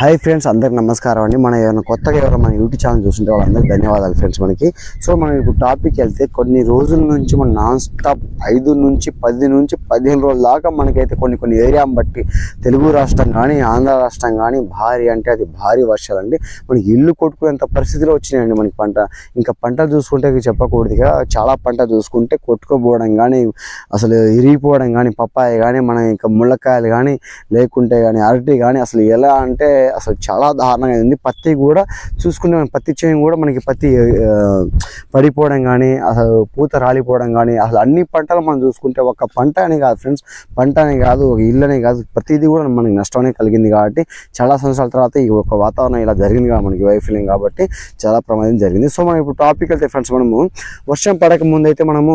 Hi friends అందరికి నమస్కారం అండి. మన ఏమైనా కొత్తగా ఎవరైనా మన యూట్యూబ్ ఛానల్ చూస్తుంటే వాళ్ళందరికీ ధన్యవాదాలు ఫ్రెండ్స్ మనకి. సో మనం ఇప్పుడు టాపిక్ వెళ్తే కొన్ని రోజుల నుంచి మనం నాన్ స్టాప్ ఐదు నుంచి పది నుంచి పదిహేను రోజుల దాకా మనకైతే కొన్ని కొన్ని ఏరియాని బట్టి తెలుగు రాష్ట్రం కానీ ఆంధ్ర రాష్ట్రం కానీ భారీ అంటే అది భారీ వర్షాలు అండి మనకి ఇల్లు కొట్టుకునేంత పరిస్థితిలో వచ్చినాయండి మనకి పంట. ఇంకా పంటలు చూసుకుంటే చెప్పకూడదుగా. చెప్పకూడదు చాలా పంట చూసుకుంటే కొట్టుకోపోవడం కానీ అసలు ఇరిగిపోవడం కానీ పప్పాయ కానీ మన ఇంకా ముళ్ళకాయలు కానీ లేకుంటే కానీ అరటి కానీ అసలు ఎలా అంటే అసలు చాలా దారుణంగా ఉంది పత్తి కూడా చూసుకుంటే మనం పత్తి చేయం కూడా మనకి పత్తి పడిపోవడం కానీ అసలు పూత రాలిపోవడం కానీ అసలు అన్ని పంటలు మనం చూసుకుంటే ఒక పంట అని కాదు ఫ్రెండ్స్ పంట అని కాదు ఒక ఇల్లు అని కాదు ప్రతిదీ కూడా మనకి నష్టమే కలిగింది కాబట్టి చాలా సంవత్సరాల తర్వాత ఈ ఒక వాతావరణం ఇలా జరిగింది కాబట్టి మనకి వైఫల్యం కాబట్టి చాలా ప్రమాదం జరిగింది. సో మనం ఇప్పుడు టాపిక్ అయితే ఫ్రెండ్స్ మనము వర్షం పడక ముందు అయితే మనము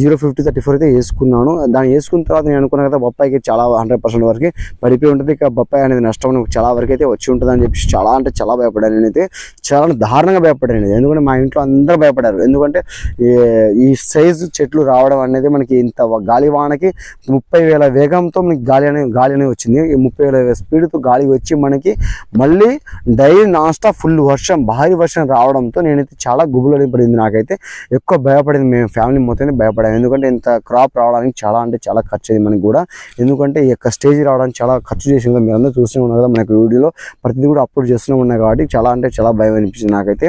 జీరో ఫిఫ్టీ థర్టీ ఫోర్ అయితే వేసుకున్నాను. దాన్ని వేసుకున్న తర్వాత నేను అనుకున్నా కదా బొప్పాయికి చాలా హండ్రెడ్ పర్సెంట్ వరకు పడిపోయి ఉంటుంది. ఇక బొప్పాయి అనేది నష్టం చాలా వరకు అయితే వచ్చి ఉంటుందని చెప్పి చాలా అంటే చాలా భయపడాను నేనైతే. చాలా దారుణంగా భయపడాను ఎందుకంటే మా ఇంట్లో అందరూ భయపడారు ఎందుకంటే ఈ- ఈ సైజు చెట్లు రావడం అనేది మనకి ఇంత గాలి వానకి ముప్పై వేల వేగంతో మనకి గాలి అనే గాలి అనేది వచ్చింది. ఈ ముప్పై వేల స్పీడ్తో గాలి వచ్చి మనకి మళ్ళీ డైలీ నాస్టా ఫుల్ వర్షం భారీ వర్షం రావడంతో నేనైతే చాలా గుబులు పడింది నాకైతే. ఎక్కువ భయపడింది మేము ఫ్యామిలీ మొత్తం భయపడాము ఎందుకంటే ఇంత క్రాప్ రావడానికి చాలా అంటే చాలా ఖర్చు అయింది మనకి కూడా. ఎందుకంటే ఈ యొక్క స్టేజ్ రావడానికి చాలా ఖర్చు చేసింది. మీరందరూ మీరు అందరూ ఉన్నారు కదా మనకి వీడియోలో. ప్రతిదీ కూడా అప్లోడ్ చేస్తూనే ఉన్నాయి కాబట్టి చాలా అంటే చాలా భయం అనిపించింది నాకైతే.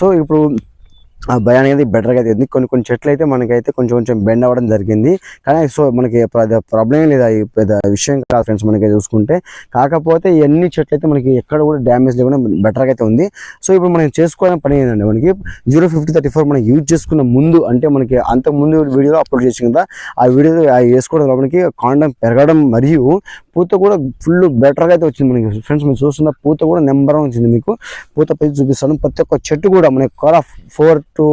సో ఇప్పుడు ఆ భయం అనేది బెటర్గా అయితే ఉంది. కొన్ని కొన్ని చెట్లు అయితే మనకైతే కొంచెం కొంచెం బెండ్ అవ్వడం జరిగింది. కానీ సో మనకి ప్రాబ్లం లేదు అది పెద్ద విషయం కాదు ఫ్రెండ్స్ మనకి చూసుకుంటే. కాకపోతే ఎన్ని చెట్లు అయితే మనకి ఎక్కడ కూడా డ్యామేజ్ లేకుండా బెటర్గా అయితే ఉంది. సో ఇప్పుడు మనం చేసుకోవాలని పని ఏంటంటే మనకి జీరో ఫిఫ్టీ థర్టీ ఫోర్ మనం యూజ్ చేసుకున్న ముందు అంటే మనకి అంత ముందు వీడియోలో అప్లోడ్ చేసి కదా ఆ వీడియో వేసుకోవడం మనకి కాండం పెరగడం మరియు పూత కూడా ఫుల్ బెటర్గా అయితే వచ్చింది మనకి. ఫ్రెండ్స్ మీరు చూస్తున్న పూత కూడా నెంబర్ వచ్చింది మీకు. పూత పెంచి చూపిస్తాను. ప్రతి ఒక్క చెట్టు కూడా మనకి కోర four to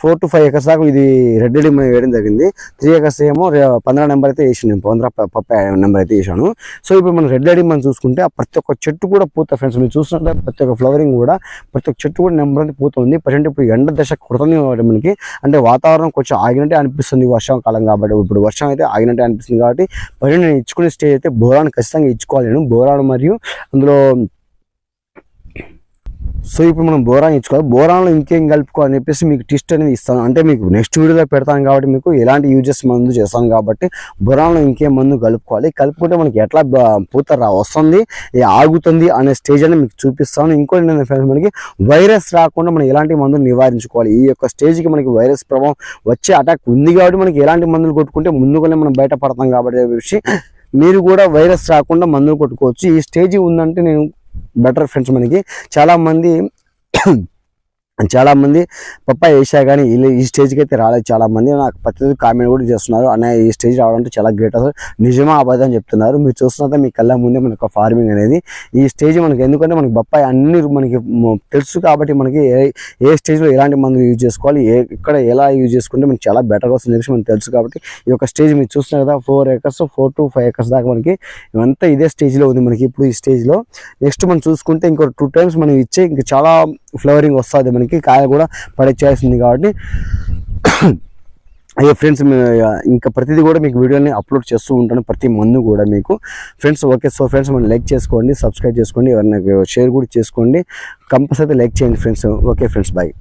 four to five acres దాకా ఇది రెడ్ డీ మనం వేయడం జరిగింది. త్రీ ఎకర్స్ ఏమో పంద్రా నెంబర్ అయితే వేసాను నేను. పంద్రా పప్పాయ నెంబర్ అయితే వేసాను. సో ఇప్పుడు మనం రెడ్ డీ మనం చూసుకుంటే ఆ ప్రతి ఒక్క చెట్టు కూడా పూత ఫ్రెండ్స్ మీరు చూస్తుంటే ప్రతి ఒక్క ఫ్లవరింగ్ కూడా ప్రతి ఒక్క చెట్టు కూడా నెంబర్ అయితే పూత ఉంది. ప్రజెంట్ ఇప్పుడు ఎండ దశ కొడుతుంది మనకి అంటే వాతావరణం కొంచెం ఆగినట్టే అనిపిస్తుంది వర్షాకాలం కాబట్టి. ఇప్పుడు వర్షం అయితే ఆగినట్టే అనిపిస్తుంది కాబట్టి ప్రజెంట్ నేను ఇచ్చుకునే స్టేజ్ అయితే బోరాన్ ఖచ్చితంగా ఇచ్చుకోవాలి. నేను బోరాన్ మరియు అందులో సో ఇప్పుడు మనం బోరాన్ ఇచ్చుకోవాలి. బోరాన్లో ఇంకేం కలుపుకోవాలని చెప్పేసి మీకు టిస్ట్ అనేది ఇస్తాను. అంటే మీకు నెక్స్ట్ వీడియోలో పెడతాను కాబట్టి మీకు ఎలాంటి యూజెస్ మందు చేస్తాను కాబట్టి బోరాన్లో ఇంకేం మందు కలుపుకోవాలి. కలుపుకుంటే మనకి ఎట్లా పూత రా వస్తుంది ఆగుతుంది అనే స్టేజ్ అని మీకు చూపిస్తాను. ఇంకోటి నేను ఫ్రెండ్స్ మనకి వైరస్ రాకుండా మనం ఎలాంటి మందులు నివారించుకోవాలి. ఈ యొక్క స్టేజ్కి మనకి వైరస్ ప్రభావం వచ్చే అటాక్ ఉంది కాబట్టి మనకి ఎలాంటి మందులు కొట్టుకుంటే ముందుగానే మనం బయటపడతాం కాబట్టి చెప్పేసి మీరు కూడా వైరస్ రాకుండా మందులు కొట్టుకోవచ్చు. ఈ స్టేజ్ ఉందంటే నేను బెటర్ ఫ్రెండ్స్ మనకి. చాలామంది చాలామంది చాలా మంది వేసా కానీ ఈ- స్టేజ్కి అయితే రాలేదు. చాలా మంది నాకు ప్రతిదీ కామెంట్ కూడా చేస్తున్నారు. అన్న ఈ స్టేజ్ రావడం చాలా గ్రేట్. అసలు నిజమా అబద్ధం చెప్తున్నారు. మీరు చూస్తున్నది మీ కళ్ళ ముందే మనకు ఫార్మింగ్ అనేది. ఈ స్టేజ్ మనకి ఎందుకంటే మనకి బొప్పాయి అన్ని మనకి తెలుసు కాబట్టి మనకి ఏ ఏ స్టేజ్లో ఎలాంటి మందులు యూజ్ చేసుకోవాలి ఏ ఇక్కడ ఎలా యూజ్ చేసుకుంటే మనకి చాలా బెటర్ వస్తుంది చెప్పేసి మనకు తెలుసు కాబట్టి ఈ యొక్క స్టేజ్ మీరు చూస్తున్నారు కదా four acres four to five acres దాకా మనకి ఇవంతా ఇదే స్టేజ్లో ఉంది మనకి. ఇప్పుడు ఈ స్టేజ్లో నెక్స్ట్ మనం చూసుకుంటే ఇంకో టూ టైమ్స్ మనం ఇచ్చే ఇంకా చాలా ఫ్లవరింగ్ వస్తుంది మనకి కాయ కూడా పడే ఛాయిస్ ఉంది కాబట్టి. అయ్యో ఫ్రెండ్స్ ఇంకా ప్రతిదీ కూడా మీకు వీడియోని అప్లోడ్ చేస్తూ ఉంటాను ప్రతి మందు కూడా మీకు. ఫ్రెండ్స్ ఓకే సో ఫ్రెండ్స్ మనం లైక్ చేసుకోండి సబ్స్క్రైబ్ చేసుకోండి ఎవరైనా షేర్ కూడా చేసుకోండి. కంపల్సరీ లైక్ చేయండి ఫ్రెండ్స్. Okay friends bye.